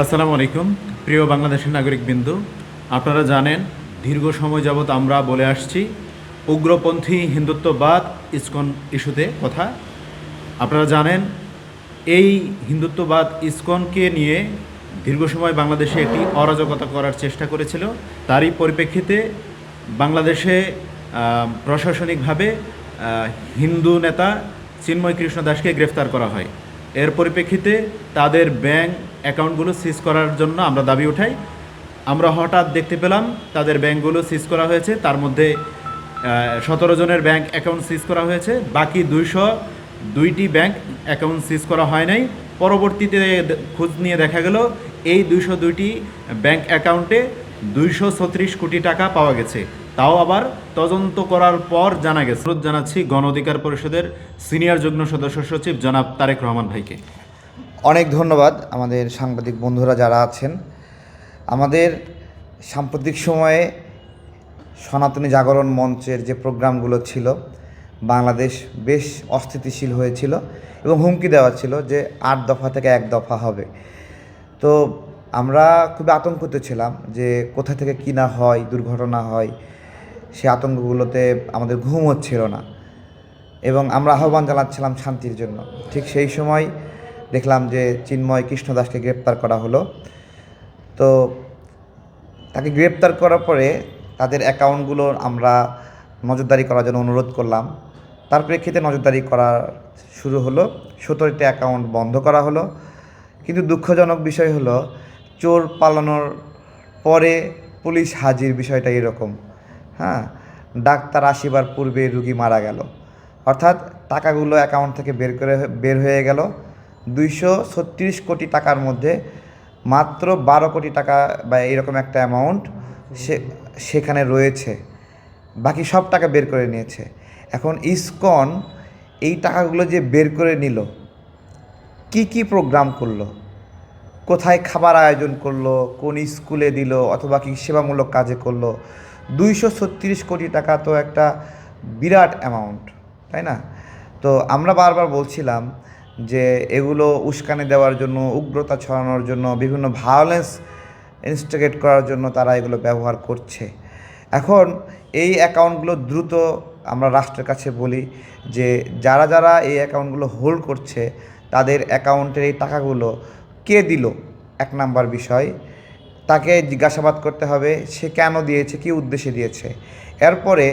আসসালামু আলাইকুম। প্রিয় বাংলাদেশের নাগরিক বিন্দু আপনারা জানেন দীর্ঘ সময় যাবৎ আমরা বলে আসছি, উগ্রপন্থী হিন্দুত্ববাদ ইসকন ইস্যুতে কথা। আপনারা জানেন এই হিন্দুত্ববাদ ইসকনকে নিয়ে দীর্ঘ সময় বাংলাদেশে একটি অরাজকতা করার চেষ্টা করেছিল। তারই পরিপ্রেক্ষিতে বাংলাদেশে প্রশাসনিকভাবে হিন্দু নেতা চিন্ময় কৃষ্ণ দাসকে গ্রেফতার করা হয়। এর পরিপ্রেক্ষিতে তাদের ব্যাংক অ্যাকাউন্টগুলো সিজ করার জন্য আমরা দাবি উঠাই। আমরা হঠাৎ দেখতে পেলাম তাদের ব্যাংকগুলো সিজ করা হয়েছে, তার মধ্যে সতেরো জনের ব্যাংক অ্যাকাউন্ট সিজ করা হয়েছে, বাকি দুইশো দুইটি ব্যাংক অ্যাকাউন্ট সিজ করা হয় নাই। পরবর্তীতে খোঁজ নিয়ে দেখা গেল, এই দুইশো দুইটি ব্যাংক অ্যাকাউন্টে দুইশো ছত্রিশ কোটি টাকা পাওয়া গেছে। তাও আবার তদন্ত করার পর জানা গেছে। জানাচ্ছি গণ অধিকার পরিষদের সিনিয়র যুগ্ম সদস্য সচিব জনাব তারেক রহমান ভাইকে। অনেক ধন্যবাদ আমাদের সাংবাদিক বন্ধুরা যারা আছেন। আমাদের সাম্প্রতিক সময়ে সনাতনী জাগরণ মঞ্চের যে প্রোগ্রামগুলো ছিল, বাংলাদেশ বেশ অস্থিতিশীল হয়েছিল এবং হুমকি দেওয়া ছিল যে আট দফা থেকে এক দফা হবে। তো আমরা খুবই আতঙ্কিত ছিলাম যে কোথা থেকে কী না হয়, দুর্ঘটনা হয় সে আতঙ্কগুলোতে আমাদের ঘুম হচ্ছিল না। এবং আমরা আহ্বান জানাচ্ছিলাম শান্তির জন্য। ঠিক সেই সময় দেখলাম যে চিন্ময় কৃষ্ণ দাসকে গ্রেপ্তার করা হলো। তো তাকে গ্রেপ্তার করার পরে তাদের অ্যাকাউন্টগুলো আমরা নজরদারি করার জন্য অনুরোধ করলাম। তার প্রেক্ষিতে নজরদারি করা শুরু হলো। সতেরোটি অ্যাকাউন্ট বন্ধ করা হলো। কিন্তু দুঃখজনক বিষয় হলো, চোর পালানোর পরে পুলিশ হাজির বিষয়টা এরকম। হ্যাঁ ডাক্তার আসিবার পূর্বে রুগী মারা গেল। অর্থাৎ টাকাগুলো অ্যাকাউন্ট থেকে বের করে বের হয়ে গেল। দুইশো ছত্রিশ কোটি টাকার মধ্যে মাত্র বারো কোটি টাকা বা এরকম একটা অ্যামাউন্ট সে সেখানে রয়েছে। বাকি সব টাকা বের করে নিয়েছে। এখন ইসকন এই টাকাগুলো যে বের করে নিল, কি কি প্রোগ্রাম করল? কোথায় খাবার আয়োজন করল? কোন স্কুলে দিল? অথবা কি সেবামূলক কাজে করল? দুইশো ছত্রিশ কোটি টাকা তো একটা বিরাট অ্যামাউন্ট তাই না? তো আমরা বারবার বলছিলাম যে এগুলো উস্কানি দেওয়ার জন্য, উগ্রতা ছড়ানোর জন্য, বিভিন্ন ভায়োলেন্স ইনস্টিগেট করার জন্য তারা এগুলো ব্যবহার করছে। এখন এই অ্যাকাউন্টগুলো দ্রুত আমরা রাষ্ট্রের কাছে বলি যে যারা যারা এই অ্যাকাউন্টগুলো হোল্ড করছে, তাদের অ্যাকাউন্টের এই টাকাগুলো কে দিল? এক নাম্বার বিষয় তাকে জিজ্ঞাসাবাদ করতে হবে, সে কেন দিয়েছে, কী উদ্দেশ্যে দিয়েছে। এরপরে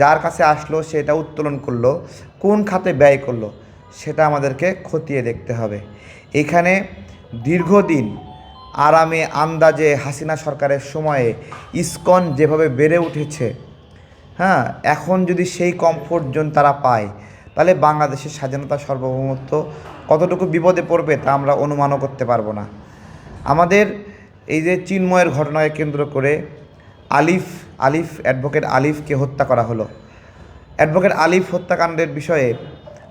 যার কাছে আসলো সেটা উত্তোলন করল, কোন খাতে ব্যয় করল, সেটা আমাদেরকে খতিয়ে দেখতে হবে। এখানে দীর্ঘদিন আরামে আন্দাজে হাসিনা সরকারের সময়ে ইস্কন যেভাবে বেড়ে উঠেছে হ্যাঁ এখন যদি সেই কমফোর্ট জোন তারা পায়, তাহলে বাংলাদেশের স্বাধীনতা সার্বভৌমত্ব কতটুকু বিপদে পড়বে তা আমরা অনুমানও করতে পারব না। আমাদের এই যে চিন্ময়ের ঘটনাকে কেন্দ্র করে আলিফ আলিফ অ্যাডভোকেট আলিফকে হত্যা করা হলো। অ্যাডভোকেট আলিফ হত্যাকাণ্ডের বিষয়ে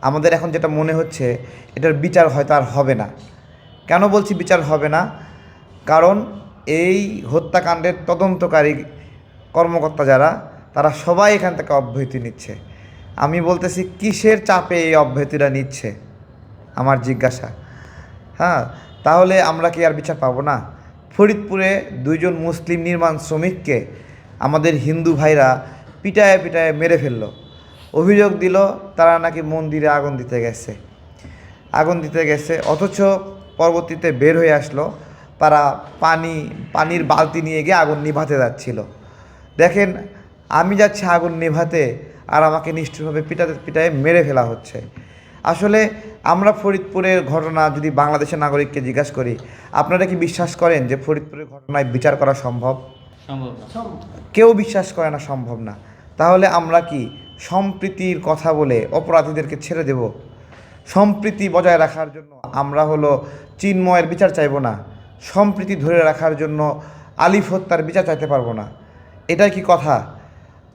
আমাদের এখন যেটা মনে হচ্ছে, এটার বিচার হয়তো আর হবে না। কেন বলছি বিচার হবে না? কারণ এই হত্যাকাণ্ডের তদন্তকারী কর্মকর্তা যারা, তারা সবাই এখান থেকে অব্যাহতি নিচ্ছে। আমি বলতেছি, কিসের চাপে এই অব্যাহতিটা নিচ্ছে? আমার জিজ্ঞাসা। হ্যাঁ তাহলে আমরা কি আর বিচার পাবো না? ফরিদপুরে দুইজন মুসলিম নির্মাণ শ্রমিককে আমাদের হিন্দু ভাইরা পিটায়ে পিটায়ে মেরে ফেলল। অভিযোগ দিল তারা নাকি মন্দিরে আগুন দিতে গেছে। আগুন দিতে গেছে, অথচ পরবর্তীতে বের হয়ে আসলো। তারা পানি, পানির বালতি নিয়ে গিয়ে আগুন নিভাতে যাচ্ছিল। দেখেন, আমি যাচ্ছি আগুন নেভাতে আর আমাকে নিষ্ঠুরভাবে পিটাতে, পিটায়ে মেরে ফেলা হচ্ছে। আসলে আমরা ফরিদপুরের ঘটনা যদি বাংলাদেশের নাগরিককে জিজ্ঞাসা করি আপনারা কি বিশ্বাস করেন যে ফরিদপুরের ঘটনায় বিচার করা সম্ভব? সম্ভব না। কেউ বিশ্বাস করে না সম্ভব না। তাহলে আমরা কি সম্প্রীতির কথা বলে অপরাধীদেরকে ছেড়ে দেব? সম্প্রীতি বজায় রাখার জন্য আমরা হলো চিন্ময়ের বিচার চাইব না। সম্প্রীতি ধরে রাখার জন্য আলিফ হত্যার বিচার চাইতে পারব না। এটাই কি কথা?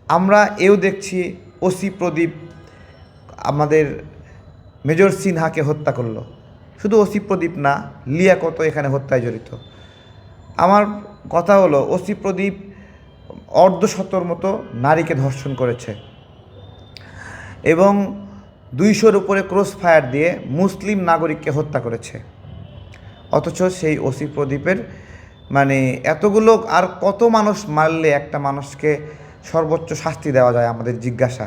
আমরা এও দেখছি ওসি প্রদীপ আমাদের মেজর সিনহাকে হত্যা করল। শুধু ওসি প্রদীপ না লিয়াকত এখানে হত্যায় জড়িত। আমার কথা হলো, ওসি প্রদীপ অর্ধশতর মতো নারীকে ধর্ষণ করেছে এবং দুইশোর উপরে ক্রস ফায়ার দিয়ে মুসলিম নাগরিককে হত্যা করেছে। অথচ সেই ওসি প্রদীপের মানে এতগুলো আর কত মানুষ মারলে একটা মানুষকে সর্বোচ্চ শাস্তি দেওয়া যায় আমাদের জিজ্ঞাসা।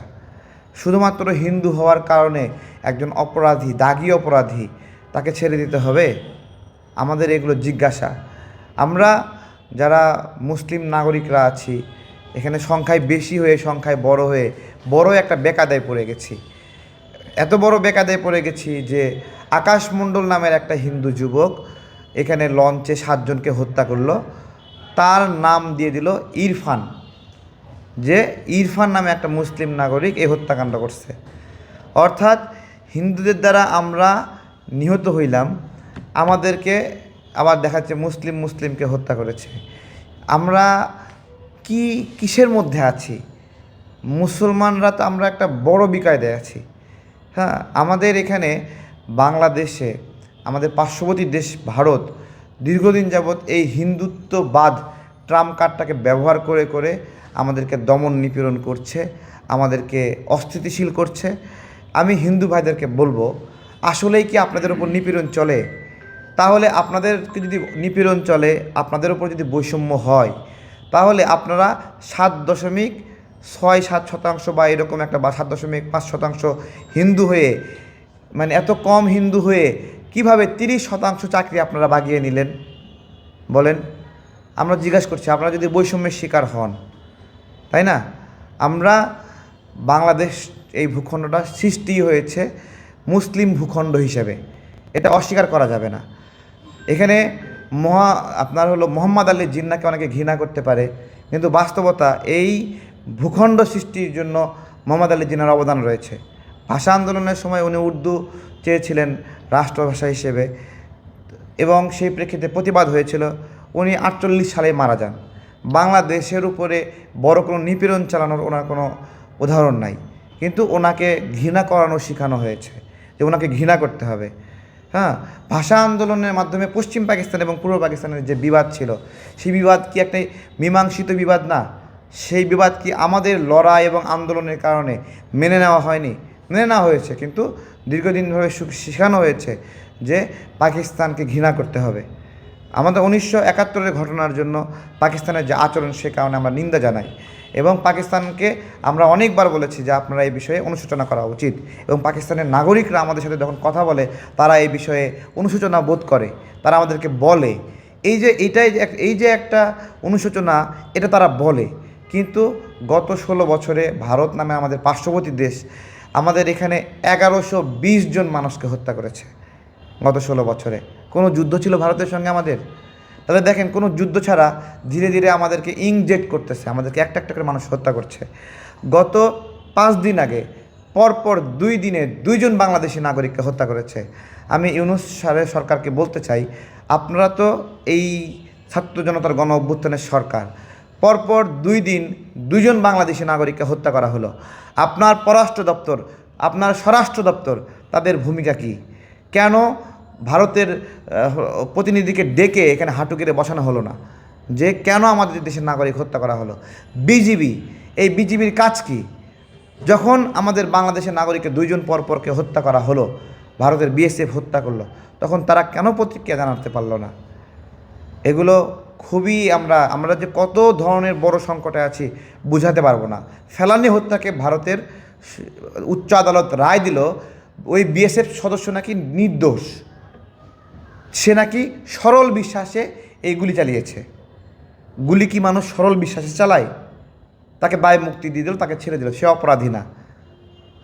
শুধুমাত্র হিন্দু হওয়ার কারণে একজন অপরাধী, দাগি অপরাধী তাকে ছেড়ে দিতে হবে? আমাদের এগুলো জিজ্ঞাসা। আমরা যারা মুসলিম নাগরিকরা আছি, এখানে সংখ্যায় বেশি হয়ে, সংখ্যায় বড় হয়ে বড় একটা বেকাদায় পড়ে গেছি। এত বড় বেকাদায় পড়ে গেছি যে আকাশ মণ্ডল নামের একটা হিন্দু যুবক এখানে লঞ্চে সাতজনকে হত্যা করল। তার নাম দিয়ে দিল ইরফান। যে ইরফান নামে একটা মুসলিম নাগরিক এই হত্যাকাণ্ড করছে। অর্থাৎ হিন্দুদের দ্বারা আমরা নিহত হইলাম, আমাদেরকে আবার দেখাচ্ছে মুসলিম মুসলিমকে হত্যা করেছে। আমরা কি কিসের মধ্যে আছি? মুসলমানরা তো আমরা একটা বড় বিকায়দায় আছি। হ্যাঁ আমাদের এখানে বাংলাদেশে, আমাদের পার্শ্ববর্তী দেশ ভারত দীর্ঘদিন যাবৎ এই হিন্দুত্ববাদ ট্রাম্প কার্ডটাকে ব্যবহার করে করে আমাদেরকে দমন নিপীড়ন করছে, আমাদেরকে অস্থিতিশীল করছে। আমি হিন্দু ভাইদেরকে বলব, আসলেই কি আপনাদের উপর নিপীড়ন চলে? তাহলে আপনাদেরকে যদি নিপীড়ন চলে, আপনাদের উপর যদি বৈষম্য হয়, তাহলে আপনারা সাত দশমিক ছয় সাত শতাংশ বা এরকম একটা বা সাত দশমিক পাঁচ শতাংশ হিন্দু হয়ে মানে এত কম হিন্দু হয়ে কীভাবে তিরিশ শতাংশ চাকরি আপনারা বাগিয়ে নিলেন? বলেন। আমরা জিজ্ঞাসা করছি, আপনারা যদি বৈষম্যের শিকার হন তাই না? আমরা বাংলাদেশ এই ভূখণ্ডটা সৃষ্টি হয়েছে মুসলিম ভূখণ্ড হিসেবে। এটা অস্বীকার করা যাবে না। এখানে মহা, আপনার হলো মোহাম্মদ আলী জিন্নাকে অনেকে ঘৃণা করতে পারে, কিন্তু বাস্তবতা এই ভূখণ্ড সৃষ্টির জন্য মোহাম্মদ আলী জিন্নার অবদান রয়েছে। ভাষা আন্দোলনের সময় উনি উর্দু চেয়েছিলেন রাষ্ট্রভাষা হিসেবে, এবং সেই প্রেক্ষিতে প্রতিবাদ হয়েছিল, উনি আটচল্লিশ সালে মারা যান। বাংলাদেশের উপরে বড় কোনো নিপীড়ন চালানোর ওনার কোনো উদাহরণ নাই। কিন্তু ওনাকে ঘৃণা করানো শেখানো হয়েছে যে ওনাকে ঘৃণা করতে হবে। হ্যাঁ ভাষা আন্দোলনের মাধ্যমে পশ্চিম পাকিস্তান এবং পূর্ব পাকিস্তানের যে বিবাদ ছিল, সেই বিবাদ কি একটা মীমাংসিত বিবাদ না? সেই বিবাদ কি আমাদের লড়াই এবং আন্দোলনের কারণে মেনে নেওয়া হয়নি? মেনে নেওয়া হয়েছে, কিন্তু দীর্ঘদিন ধরে শেখানো হয়েছে যে পাকিস্তানকে ঘৃণা করতে হবে। আমাদের উনিশশো একাত্তরের ঘটনার জন্য পাকিস্তানের যে আচরণ সে কারণে আমরা নিন্দা জানাই এবং পাকিস্তানকে আমরা অনেকবার বলেছি যে আপনারা এই বিষয়ে অনুশোচনা করা উচিত এবং পাকিস্তানের নাগরিকরা আমাদের সাথে যখন কথা বলে তারা এই বিষয়ে অনুশোচনা বোধ করে, তারা আমাদেরকে বলে। এই যে এটাই যে এই যে একটা অনুশোচনা, এটা তারা বলে। কিন্তু গত ষোলো বছরে ভারত নামে আমাদের পার্শ্ববর্তী দেশ, আমাদের এখানে এগারোশো জন মানুষকে হত্যা করেছে গত ষোলো বছরে। কোনো যুদ্ধ ছিল ভারতের সঙ্গে আমাদের? তাহলে দেখেন, কোনো যুদ্ধ ছাড়া ধীরে ধীরে আমাদেরকে ইংজেক্ট করতেছে, আমাদেরকে একটা একটা করে মানুষ হত্যা করছে। গত পাঁচ দিন আগে, পরপর দুই দিনে দুইজন বাংলাদেশি নাগরিককে হত্যা করেছে। আমি ইউনুস সারের সরকারকে বলতে চাই, আপনারা তো এই ছাত্র জনতার গণ অভ্যুত্থানের সরকার। পরপর দুই দিন দুইজন বাংলাদেশি নাগরিককে হত্যা করা হলো। আপনার পররাষ্ট্র দপ্তর, আপনার স্বরাষ্ট্র দপ্তর, তাদের ভূমিকা কী? কেন ভারতের প্রতিনিধিকে ডেকে এখানে হাঁটু গেড়ে বসানো হলো না। যে কেন আমাদের দেশের নাগরিক হত্যা করা হলো? বিজিবি, এই বিজিবির কাজ কি? যখন আমাদের বাংলাদেশের নাগরিককে দুইজন পরপরকে হত্যা করা হলো, ভারতের বিএসএফ হত্যা করল, তখন তারা কেন প্রতিক্রিয়া জানাতে পারল না? এগুলো খুবই আমরা আমরা যে কত ধরনের বড় সংকটে আছি বুঝাতে পারব না। ফেলানি হত্যাকে ভারতের উচ্চ আদালত রায় দিল, ওই বিএসএফ সদস্য নাকি নির্দোষ। সে নাকি সরল বিশ্বাসে এই গুলি চালিয়েছে। গুলি কি মানুষ সরল বিশ্বাসে চালায়? তাকে বায় মুক্তি দিয়ে দিল, তাকে ছেড়ে দিল, সে অপরাধী না।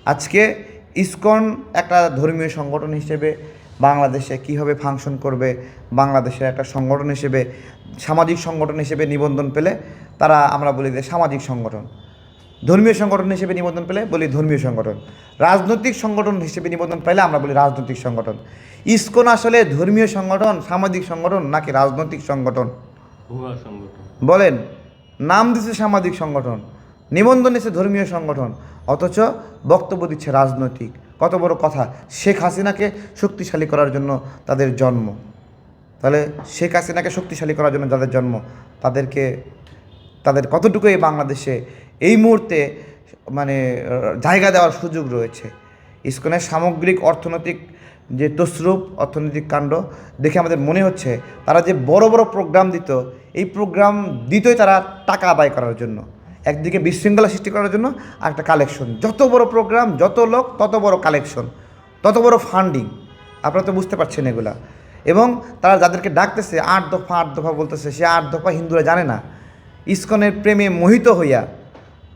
আজকে ইসকন একটা ধর্মীয় সংগঠন হিসেবে বাংলাদেশে কীভাবে ফাংশন করবে, বাংলাদেশের একটা সংগঠন হিসেবে, সামাজিক সংগঠন হিসেবে নিবন্ধন পেলে তারা আমরা বলি যে সামাজিক সংগঠন। ধর্মীয় সংগঠন হিসেবে নিবন্ধন পেলে বলি ধর্মীয় সংগঠন। রাজনৈতিক সংগঠন হিসেবে নিবন্ধন পেলে আমরা বলি রাজনৈতিক সংগঠন। ইসকন আসলে ধর্মীয় সংগঠন সামাজিক সংগঠন নাকি রাজনৈতিক সংগঠন? বলেন নাম দিচ্ছে সামাজিক সংগঠন নিবন্ধন দিচ্ছে ধর্মীয় সংগঠন অথচ বক্তব্য দিচ্ছে রাজনৈতিক। কত বড় কথা শেখ হাসিনাকে শক্তিশালী করার জন্য তাদের জন্ম। তাহলে শেখ হাসিনাকে শক্তিশালী করার জন্য যাদের জন্ম তাদেরকে তাদের কতটুকু এই বাংলাদেশে এই মুহূর্তে মানে জায়গা দেওয়ার সুযোগ রয়েছে। ইসকনের সামগ্রিক অর্থনৈতিক যে তসরূপ, অর্থনৈতিক কাণ্ড, দেখে আমাদের মনে হচ্ছে তারা যে বড় বড় প্রোগ্রাম দিত, এই প্রোগ্রাম দিতই তারা টাকা আদায় করার জন্য, একদিকে বিশৃঙ্খলা সৃষ্টি করার জন্য, আর একটা কালেকশন যত বড় প্রোগ্রাম, যত লোক, তত বড় কালেকশন তত বড় ফান্ডিং আপনারা তো বুঝতে পারছেন এগুলা। এবং তারা যাদেরকে ডাকতেছে, আট দফা আট দফা বলতেছে, সে আট দফা হিন্দুরা জানে না। ইস্কনের প্রেমে মোহিত হইয়া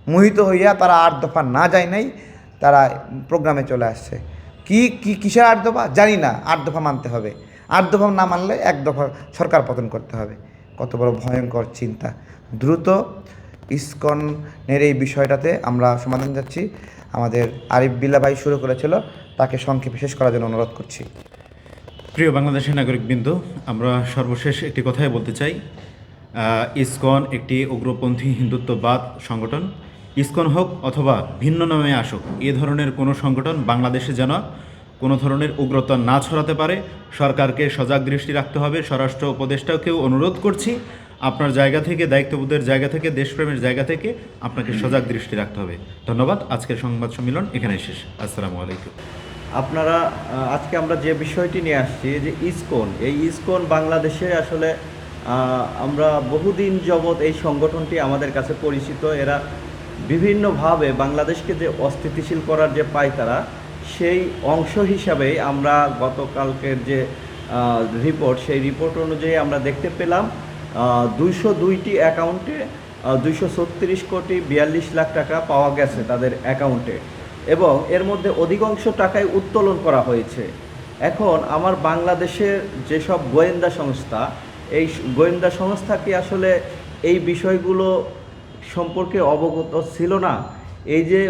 মোহিত হইয়া তারা আট দফা না যায় নাই, তারা প্রোগ্রামে চলে আসছে। কি কি, কিসের আট দফা? জানি না, আট দফা মানতে হবে। আট দফা না মানলে এক দফা সরকার পতন করতে হবে। কত বড় ভয়ঙ্কর চিন্তা। দ্রুত ইস্কনের এই বিষয়টাতে আমরা সমাধান যাচ্ছি। আমাদের আরিফ বিল্লা ভাই শুরু করেছিল, তাকে সংক্ষেপে শেষ করার জন্য অনুরোধ করছি। প্রিয় বাংলাদেশের নাগরিকবৃন্দ, আমরা সর্বশেষ একটি কথাই বলতে চাই। ইসকন একটি উগ্রপন্থী হিন্দুত্ববাদ সংগঠন। ইসকন হোক অথবা ভিন্ন নামে আসুক, এ ধরনের কোনো সংগঠন বাংলাদেশে যেন কোনো ধরনের উগ্রতা না ছড়াতে পারে। সরকারকে সজাগ দৃষ্টি রাখতে হবে। স্বরাষ্ট্র উপদেষ্টাকেও অনুরোধ করছি, আপনার জায়গা থেকে, দায়িত্ববোধের জায়গা থেকে, দেশপ্রেমের জায়গা থেকে আপনাকে সজাগ দৃষ্টি রাখতে হবে। ধন্যবাদ। আজকের সংবাদ সম্মেলন এখানে শেষ। আসসালামু আলাইকুম। আপনারা আজকে আমরা যে বিষয়টি নিয়ে আসছি, যে ইসকন, এই ইসকন বাংলাদেশে আসলে আমরা বহুদিন যাবৎ এই সংগঠনটি আমাদের কাছে পরিচিত। এরা বিভিন্নভাবে বাংলাদেশকে যে অস্থিতিশীল করার যে পায়তারা, সেই অংশ হিসাবেই আমরা গতকালকের যে রিপোর্ট সেই রিপোর্ট অনুযায়ী আমরা দেখতে পেলাম দুইশো দুইটি অ্যাকাউন্টে দুইশো ছত্রিশ কোটি বিয়াল্লিশ লাখ টাকা পাওয়া গেছে তাদের অ্যাকাউন্টে। এবং এর মধ্যে অধিকাংশ টাকাই উত্তোলন করা হয়েছে। এখন আমার বাংলাদেশের যেসব গোয়েন্দা সংস্থা এই গোয়েন্দা সংস্থা কি আসলে এই বিষয়গুলো সম্পর্কে অবগত ছিল না? এই যে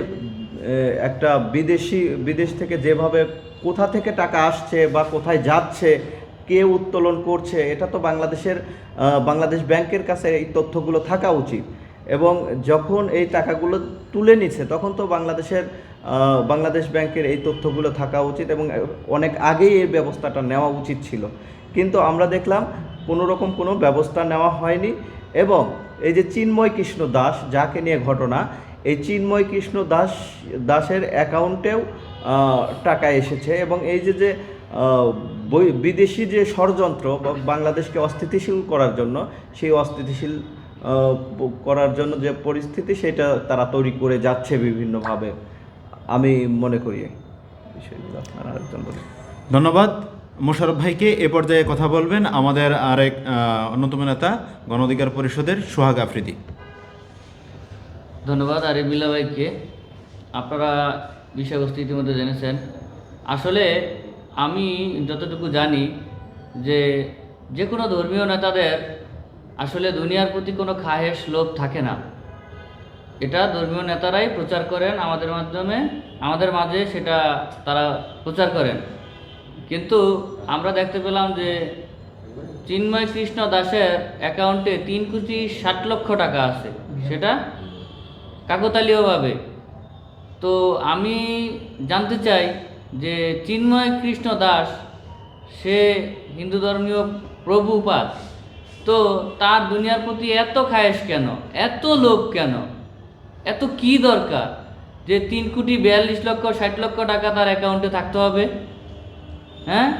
একটা বিদেশি, বিদেশ থেকে যেভাবে কোথা থেকে টাকা আসছে বা কোথায় যাচ্ছে, কে উত্তোলন করছে, এটা তো বাংলাদেশের বাংলাদেশ ব্যাংকের কাছে এই তথ্যগুলো থাকা উচিত। এবং যখন এই টাকাগুলো তুলে নিচ্ছে, তখন তো বাংলাদেশের বাংলাদেশ ব্যাংকের এই তথ্যগুলো থাকা উচিত এবং অনেক আগেই এই ব্যবস্থাটা নেওয়া উচিত ছিল। কিন্তু আমরা দেখলাম কোনো রকম কোনো ব্যবস্থা নেওয়া হয়নি এবং এই যে চিন্ময় কৃষ্ণ দাস, যাকে নিয়ে ঘটনা, এই চিন্ময় কৃষ্ণ দাস, দাসের অ্যাকাউন্টেও টাকা এসেছে এবং এই যে যে বিদেশি যে ষড়যন্ত্র বাংলাদেশকে অস্থিতিশীল করার জন্য, সেই অস্থিতিশীল করার জন্য যে পরিস্থিতি, সেটা তারা তৈরি করে যাচ্ছে বিভিন্নভাবে। আমি মনে করি বিষয়গুলো। আপনারা। ধন্যবাদ। মোশারফ ভাইকে এ পর্যায়ে কথা বলবেন আমাদের আরেক অন্যতম নেতা গণ অধিকার পরিষদের সোহাগ আফ্রিদি। ধন্যবাদ আরিফুল্লাহ ভাইকে। আপনারা বিষয়বস্তু ইতিমধ্যে জেনেছেন। আসলে আমি যতটুকু জানি যে যে কোনো ধর্মীয় নেতাদের আসলে দুনিয়ার প্রতি কোনো খাহেশ লোভ থাকে না। এটা ধর্মীয় নেতারাই প্রচার করেন, আমাদের মাধ্যমে, আমাদের মাঝে সেটা তারা প্রচার করেন। কিন্তু আমরা দেখতে পেলাম যে চিন্ময় কৃষ্ণ দাসের অ্যাকাউন্টে তিন কোটি ষাট লক্ষ টাকা আছে। সেটা কাকতালীয়ভাবে। তো আমি জানতে চাই যে চিন্ময় কৃষ্ণ দাস, সে হিন্দু ধর্মীয় প্রভুপাত তো তার দুনিয়ার প্রতি এত খায়েশ কেন? এত লোভ কেন? এত কি দরকার যে তিন কোটি বিয়াল্লিশ লক্ষ, ষাট লক্ষ টাকা তার অ্যাকাউন্টে থাকতে হবে? হ্যাঁ?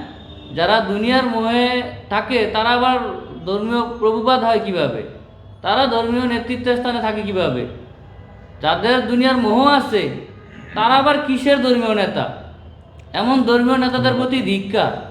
যারা দুনিয়ার মোহে থাকে, তারা আবার ধর্মীয় প্রভুপাত হয় কীভাবে? তারা ধর্মীয় নেতৃত্বের স্থানে থাকে কীভাবে? যাদের দুনিয়ার মোহ আছে, তারা আবার কিসের ধর্মীয় নেতা? এমন ধর্মীয় নেতাদের প্রতি ধিক্কার।